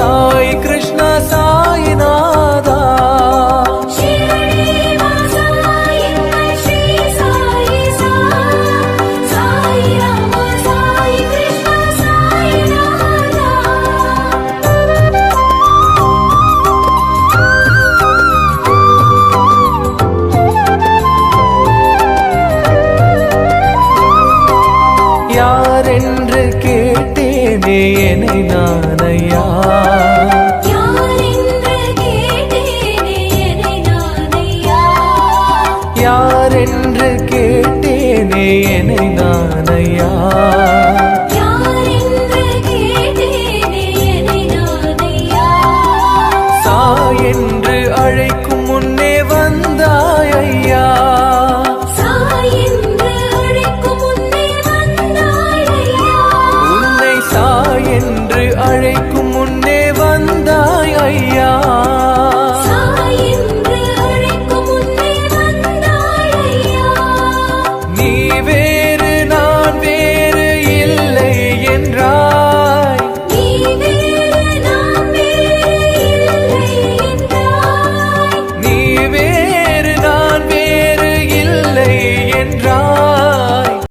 சாய் கிருஷ்ண சாய்நாதா. யார் என்று கே கேட்டேனே என்னை நான் ஐயா யார் என்று கேட்டேனே என்னை நான்